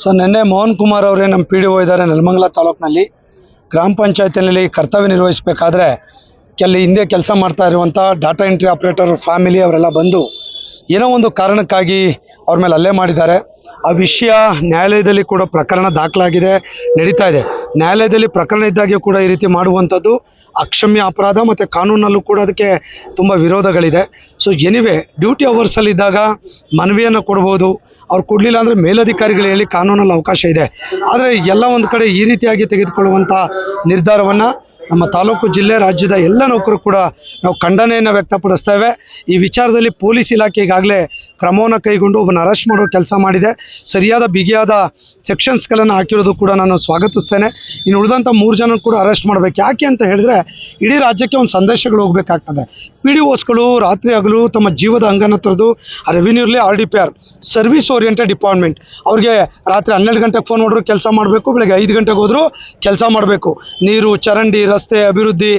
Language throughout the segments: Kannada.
ಸೊ ನಿನ್ನೆ ಮೋಹನ್ ಕುಮಾರ್ ಅವರೇ ನಮ್ಮ ಪಿ ಡಿ ಒ ಇದ್ದಾರೆ ನೆಲಮಂಗಲ ತಾಲೂಕಿನಲ್ಲಿ. ಗ್ರಾಮ ಪಂಚಾಯತಿನಲ್ಲಿ ಕರ್ತವ್ಯ ನಿರ್ವಹಿಸಬೇಕಾದ್ರೆ ಕೆಲ, ಹಿಂದೆ ಕೆಲಸ ಮಾಡ್ತಾ ಇರುವಂಥ ಡಾಟಾ ಎಂಟ್ರಿ ಆಪ್ರೇಟರ್ ಫ್ಯಾಮಿಲಿ ಅವರೆಲ್ಲ ಬಂದು ಏನೋ ಒಂದು ಕಾರಣಕ್ಕಾಗಿ ಅವ್ರ ಮೇಲೆ ಹಲ್ಲೆ ಮಾಡಿದ್ದಾರೆ. ಆ ವಿಷಯ ನ್ಯಾಯಾಲಯದಲ್ಲಿ ಕೂಡ ಪ್ರಕರಣ ದಾಖಲಾಗಿದೆ, ನಡೀತಾ ಇದೆ. ನ್ಯಾಯಾಲಯದಲ್ಲಿ ಪ್ರಕರಣ ಇದ್ದಾಗೆ ಕೂಡ ಈ ರೀತಿ ಮಾಡುವಂಥದ್ದು ಅಕ್ಷಮ್ಯ ಅಪರಾಧ ಮತ್ತು ಕಾನೂನಲ್ಲೂ ಕೂಡ ಅದಕ್ಕೆ ತುಂಬ ವಿರೋಧಗಳಿದೆ. ಸೊ ಎನಿವೆ ಡ್ಯೂಟಿ ಅವರ್ಸಲ್ಲಿದ್ದಾಗ ಮನವಿಯನ್ನು ಕೊಡ್ಬೋದು. ಅವ್ರು ಕೊಡಲಿಲ್ಲ ಅಂದರೆ ಮೇಲಧಿಕಾರಿಗಳು ಹೇಳಿ ಕಾನೂನಲ್ಲಿ ಅವಕಾಶ ಇದೆ. ಆದರೆ ಎಲ್ಲ ಒಂದು ಕಡೆ ಈ ರೀತಿಯಾಗಿ ತೆಗೆದುಕೊಳ್ಳುವಂಥ ನಿರ್ಧಾರವನ್ನು ನಮ್ಮ ತಾಲೂಕು, ಜಿಲ್ಲೆ, ರಾಜ್ಯದ ಎಲ್ಲ ನೌಕರು ಕೂಡ ನಾವು ಖಂಡನೆಯನ್ನು ವ್ಯಕ್ತಪಡಿಸ್ತೇವೆ ಈ ವಿಚಾರದಲ್ಲಿ ಪೊಲೀಸ್ ಇಲಾಖೆ ಈಗಾಗಲೇ ಕ್ರಮವನ್ನು ಕೈಗೊಂಡು ಒಬ್ಬನ ಅರೆಸ್ಟ್ ಮಾಡೋ ಕೆಲಸ ಮಾಡಿದೆ. ಸರಿಯಾದ, ಬಿಗಿಯಾದ ಸೆಕ್ಷನ್ಸ್ಗಳನ್ನು ಹಾಕಿರೋದು ಕೂಡ ನಾನು ಸ್ವಾಗತಿಸ್ತೇನೆ. ಇನ್ನು ಉಳಿದಂಥ ಮೂರು ಜನ ಕೂಡ ಅರೆಸ್ಟ್ ಮಾಡಬೇಕು. ಯಾಕೆ ಅಂತ ಹೇಳಿದ್ರೆ, ಇಡೀ ರಾಜ್ಯಕ್ಕೆ ಒಂದು ಸಂದೇಶಗಳು ಹೋಗಬೇಕಾಗ್ತದೆ. ಪಿ ಡಿ ಓಸ್ಗಳು ರಾತ್ರಿ ಹಗಲು ತಮ್ಮ ಜೀವದ ಅಂಗನ ತರದು ರೆವಿನ್ಯೂ ಇರಲಿ R D P R service oriented department ಅವ್ರಿಗೆ ರಾತ್ರಿ ಹನ್ನೆರಡು ಗಂಟೆಗೆ ಫೋನ್ ಮಾಡಿದ್ರು, ಕೆಲಸ ಮಾಡಬೇಕು. ಬೆಳಗ್ಗೆ ಐದು ಗಂಟೆಗೆ ಹೋದರೂ, ಕೆಲಸ ಮಾಡಬೇಕು. ನೀರು, ಚರಂಡಿ ರಸ್ತೆ ಅಭಿವೃದ್ಧಿ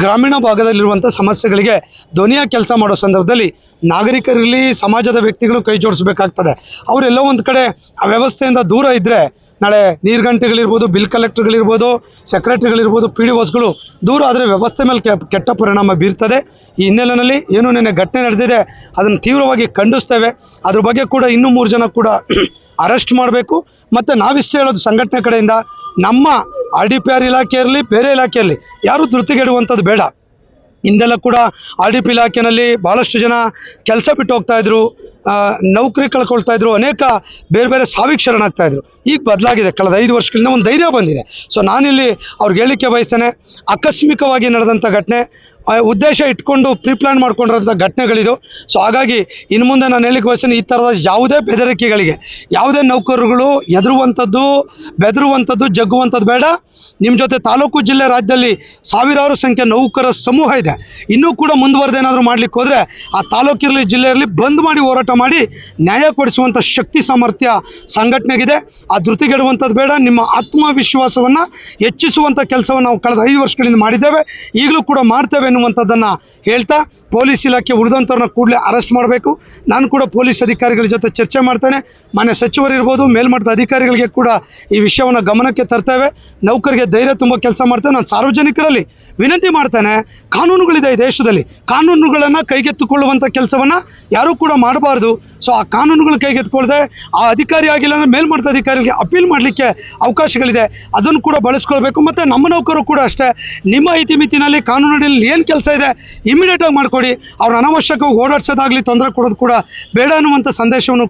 ಗ್ರಾಮೀಣ ಭಾಗದಲ್ಲಿರುವಂಥ ಸಮಸ್ಯೆಗಳಿಗೆ ಧ್ವನಿಯ ಕೆಲಸ ಮಾಡೋ ಸಂದರ್ಭದಲ್ಲಿ ನಾಗರಿಕರಲ್ಲಿ ಸಮಾಜದ ವ್ಯಕ್ತಿಗಳು ಕೈ ಜೋಡಿಸಬೇಕಾಗ್ತದೆ. ಅವರೆಲ್ಲೋ ಒಂದು ಕಡೆ ಆ ವ್ಯವಸ್ಥೆಯಿಂದ ದೂರ ಇದ್ದರೆ ನಾಳೆ ನೀರು ಗಂಟೆಗಳಿರ್ಬೋದು ಬಿಲ್ ಕಲೆಕ್ಟರ್ಗಳಿರ್ಬೋದು ಸೆಕ್ರೆಟರಿಗಳಿರ್ಬೋದು ಪಿ ಡಿ ಓಸ್ಗಳು ದೂರ ಆದರೆ ವ್ಯವಸ್ಥೆ ಮೇಲೆ ಕೆಟ್ಟ ಪರಿಣಾಮ ಬೀರ್ತದೆ. ಈ ಹಿನ್ನೆಲೆಯಲ್ಲಿ ಏನು ನಿನ್ನೆ ಘಟನೆ ನಡೆದಿದೆ ಅದನ್ನು ತೀವ್ರವಾಗಿ ಖಂಡಿಸ್ತೇವೆ. ಅದ್ರ ಬಗ್ಗೆ ಕೂಡ ಇನ್ನೂ ಮೂರು ಜನ ಕೂಡ ಅರೆಸ್ಟ್ ಮಾಡಬೇಕು. ಮತ್ತು ನಾವಿಷ್ಟು ಹೇಳೋದು ಸಂಘಟನೆ ಕಡೆಯಿಂದ ನಮ್ಮ ಆರ್ ಡಿ ಪಿ ಆರ್ ಇಲಾಖೆ ಇರಲಿ ಬೇರೆ ಇಲಾಖೆ ಇರಲಿ ಯಾರೂ ಧೃತಿಗೆಡುವಂಥದ್ದು ಬೇಡ. ಹಿಂದೆಲ್ಲ ಕೂಡ ಆರ್ ಡಿ ಪಿ ಇಲಾಖೆಯಲ್ಲಿ ಭಾಳಷ್ಟು ಜನ ಕೆಲಸ ಬಿಟ್ಟು ಹೋಗ್ತಾ ಇದ್ರು ಆ, ನೌಕರಿ ಕಳ್ಕೊಳ್ತಾ ಇದ್ರು ಅನೇಕ ಬೇರೆ ಬೇರೆ ಸಾವಿಗೆ ಶರಣಾಗ್ತಾ ಇದ್ರು. ಈಗ ಬದಲಾಗಿದೆ ಕಳೆದ ಐದು ವರ್ಷಗಳಿಂದ ಒಂದು ಧೈರ್ಯ ಬಂದಿದೆ. ಸೊ ನಾನಿಲ್ಲಿ ಅವ್ರಿಗೆ ಹೇಳಿಕೆ ಬಯಸ್ತೇನೆ ಆಕಸ್ಮಿಕವಾಗಿ ನಡೆದಂಥ ಘಟನೆ ಉದ್ದೇಶ ಇಟ್ಕೊಂಡು ಪ್ರೀಪ್ಲಾನ್ ಮಾಡ್ಕೊಂಡಿರೋಂಥ ಘಟನೆಗಳಿದು. ಸೊ ಹಾಗಾಗಿ ಇನ್ನು ಮುಂದೆ ನಾನು ಹೇಳಿಕ್ಕೆ ಬಯಸ್ತೀನಿ ಈ ಥರದ ಯಾವುದೇ ಬೆದರಿಕೆಗಳಿಗೆ, ಯಾವುದೇ ನೌಕರರುಗಳು ಹೆದರುವಂಥದ್ದು, ಬೆದರುವಂಥದ್ದು, ಜಗ್ಗುವಂಥದ್ದು ಬೇಡ. ನಿಮ್ಮ ಜೊತೆ ತಾಲೂಕು ಜಿಲ್ಲೆ ರಾಜ್ಯದಲ್ಲಿ ಸಾವಿರಾರು ಸಂಖ್ಯೆ ನೌಕರ ಸಮೂಹ ಇದೆ. ಇನ್ನೂ ಕೂಡ ಮುಂದುವರೆದೇನಾದರೂ ಮಾಡ್ಲಿಕ್ಕೆ ಹೋದರೆ ಆ ತಾಲೂಕಿರಲಿ, ಜಿಲ್ಲೆಯಲ್ಲಿ ಬಂದ್ ಮಾಡಿ ಹೋರಾಟ ಮಾಡಿ ನ್ಯಾಯ ಕೊಡಿಸುವಂಥ ಶಕ್ತಿ, ಸಾಮರ್ಥ್ಯ ಸಂಘಟನೆಗಿದೆ. ಆ ಧೃತಿಗೆಡುವಂಥದ್ದು ಬೇಡ. ನಿಮ್ಮ ಆತ್ಮವಿಶ್ವಾಸವನ್ನು ಹೆಚ್ಚಿಸುವಂಥ ಕೆಲಸವನ್ನು ನಾವು ಕಳೆದ ಐದು ವರ್ಷಗಳಿಂದ ಮಾಡಿದ್ದೇವೆ. ಈಗಲೂ ಕೂಡ ಮಾಡ್ತೇವೆ ಎನ್ನುವಂಥದ್ದನ್ನು ಹೇಳ್ತಾ ಪೊಲೀಸ್ ಇಲಾಖೆ ಉಳಿದಂಥವ್ರನ್ನ ಕೂಡಲೇ ಅರೆಸ್ಟ್ ಮಾಡಬೇಕು. ನಾನು ಕೂಡ ಪೊಲೀಸ್ ಅಧಿಕಾರಿಗಳ ಜೊತೆ ಚರ್ಚೆ ಮಾಡ್ತೇನೆ. ಮಾನ್ಯ ಸಚಿವರಿರ್ಬೋದು ಮೇಲ್ಮಟ್ಟದ ಅಧಿಕಾರಿಗಳಿಗೆ ಕೂಡ ಈ ವಿಷಯವನ್ನು ಗಮನಕ್ಕೆ ತರ್ತೇವೆ. ನೌಕರಿಗೆ ಧೈರ್ಯ ತುಂಬ ಕೆಲಸ ಮಾಡ್ತೇವೆ. ನಾನು ಸಾರ್ವಜನಿಕರಲ್ಲಿ ವಿನಂತಿ ಮಾಡ್ತೇನೆ. ಕಾನೂನುಗಳಿದೆ ಈ ದೇಶದಲ್ಲಿ. ಕಾನೂನುಗಳನ್ನು ಕೈಗೆತ್ತಿಕೊಳ್ಳುವಂಥ ಕೆಲಸವನ್ನು ಯಾರೂ ಕೂಡ ಮಾಡಬಾರ್ದು. ಸೊ ಆ ಕಾನೂನುಗಳು ಕೈಗೆತ್ತಿಕೊಳ್ಳದೆ, ಆ ಅಧಿಕಾರಿ ಆಗಿಲ್ಲ ಅಂದರೆ ಮೇಲ್ಮಟ್ಟದ ಅಧಿಕಾರಿಗಳಿಗೆ ಅಪೀಲ್ ಮಾಡಲಿಕ್ಕೆ ಅವಕಾಶಗಳಿದೆ. ಅದನ್ನು ಕೂಡ ಬಳಸ್ಕೊಳ್ಬೇಕು. ಮತ್ತು ನಮ್ಮ ನೌಕರು ಕೂಡ ಅಷ್ಟೇ. ನಿಮ್ಮ ಇತಿಮಿತಿನಲ್ಲಿ ಕಾನೂನಿನಲ್ಲಿ ಏನು ಕೆಲಸ ಇದೆ ಇಮಿಡಿಯೇಟಾಗಿ ಮಾಡಿಕೊಡಿ. ಅವ್ರನ್ನ ಅನವಶ್ಯಕವಾಗಿ ಓಡಾಡ್ಸೋದಾಗಲಿ ತೊಂದರೆ ಕೊಡೋದು ಕೂಡ ಬೇಡ ಅನ್ನುವಂಥ ಸಂದೇಶವನ್ನು